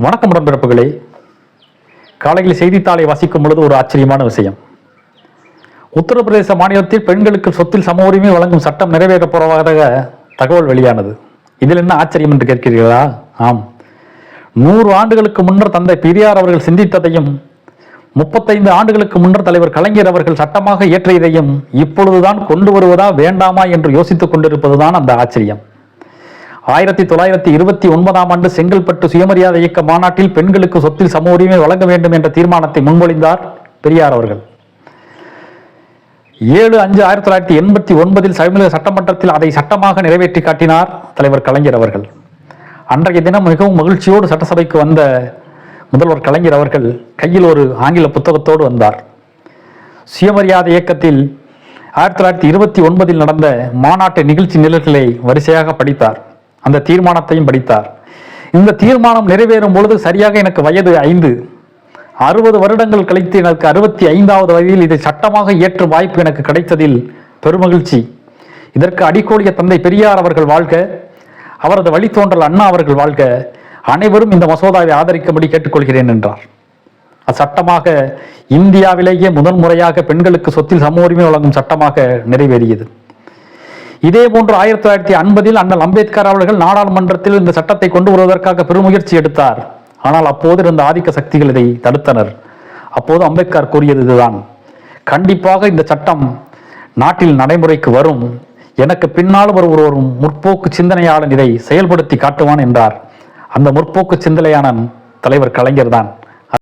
வணக்கம் உடன்பிறப்புகளே. காலையில் செய்தித்தாளை வாசிக்கும் பொழுது ஒரு ஆச்சரியமான விஷயம். உத்தரப்பிரதேச மாநிலத்தில் பெண்களுக்கு சொத்தில் சம உரிமை வழங்கும் சட்டம் நிறைவேறப் போவதாக தகவல் வெளியானது. இதில் என்ன ஆச்சரியம் என்று கேட்கிறீர்களா? ஆம். நூறு ஆண்டுகளுக்கு முன்னர் தந்தை பெரியார் அவர்கள் சிந்தித்ததையும் முப்பத்தைந்து ஆண்டுகளுக்கு முன்னர் தலைவர் கலைஞர் அவர்கள் சட்டமாக இயற்றியதையும் இப்பொழுதுதான் கொண்டு வருவதா வேண்டாமா என்று யோசித்துக் கொண்டிருப்பதுதான் அந்த ஆச்சரியம். ஆயிரத்தி தொள்ளாயிரத்தி இருபத்தி ஒன்பதாம் ஆண்டு செங்கல்பட்டு சுயமரியாதை இயக்க மாநாட்டில் பெண்களுக்கு சொத்தில் சம உரிமை வழங்க வேண்டும் என்ற தீர்மானத்தை முன்மொழிந்தார் பெரியார் அவர்கள். ஏழு அஞ்சு ஆயிரத்தி தொள்ளாயிரத்தி எண்பத்தி ஒன்பதில் தமிழக சட்டமன்றத்தில் அதை சட்டமாக நிறைவேற்றி காட்டினார் தலைவர் கலைஞர் அவர்கள். அன்றைய தினம் மிகவும் மகிழ்ச்சியோடு சட்டசபைக்கு வந்த முதல்வர் கலைஞர் அவர்கள் கையில் ஒரு ஆங்கில புத்தகத்தோடு வந்தார். சுயமரியாதை இயக்கத்தில் ஆயிரத்தி தொள்ளாயிரத்தி இருபத்தி ஒன்பதில் நடந்த மாநாட்டு நிகழ்ச்சி நிழல்களை வரிசையாக படித்தார். அந்த தீர்மானத்தையும் படித்தார். இந்த தீர்மானம் நிறைவேறும் பொழுது சரியாக எனக்கு வயது ஐந்து. அறுபது வருடங்கள் கழித்து எனக்கு அறுபத்தி ஐந்தாவது வயதில் இதை சட்டமாக இயற்றும் வாய்ப்பு எனக்கு கிடைத்ததில் பெருமகிழ்ச்சி. இதற்கு அடிக்கோடிய தந்தை பெரியார் அவர்கள் வாழ்க அவரது வழித்தோன்றல் அண்ணா அவர்கள் வாழ்க. அனைவரும் இந்த மசோதாவை ஆதரிக்கும்படி கேட்டுக்கொள்கிறேன் என்றார். அச்சட்டமாக இந்தியாவிலேயே முதன்முறையாக பெண்களுக்கு சொத்தில் சம உரிமை வழங்கும் சட்டமாக நிறைவேறியது. இதே போன்று ஆயிரத்தி தொள்ளாயிரத்தி ஐம்பதில் அண்ணல் அம்பேத்கர் அவர்கள் நாடாளுமன்றத்தில் இந்த சட்டத்தை கொண்டு வருவதற்காக பெருமுயற்சி எடுத்தார். ஆனால் அப்போது இருந்த ஆதிக்க சக்திகள் இதை தடுத்தனர். அப்போது அம்பேத்கர் கூறியது இதுதான். கண்டிப்பாக இந்த சட்டம் நாட்டில் நடைமுறைக்கு வரும். எனக்கு பின்னால் ஒரு ஒரு முற்போக்கு சிந்தனையாளன் இதை செயல்படுத்தி காட்டுவான் என்றார். அந்த முற்போக்கு சிந்தனையான தலைவர் கலைஞர் தான்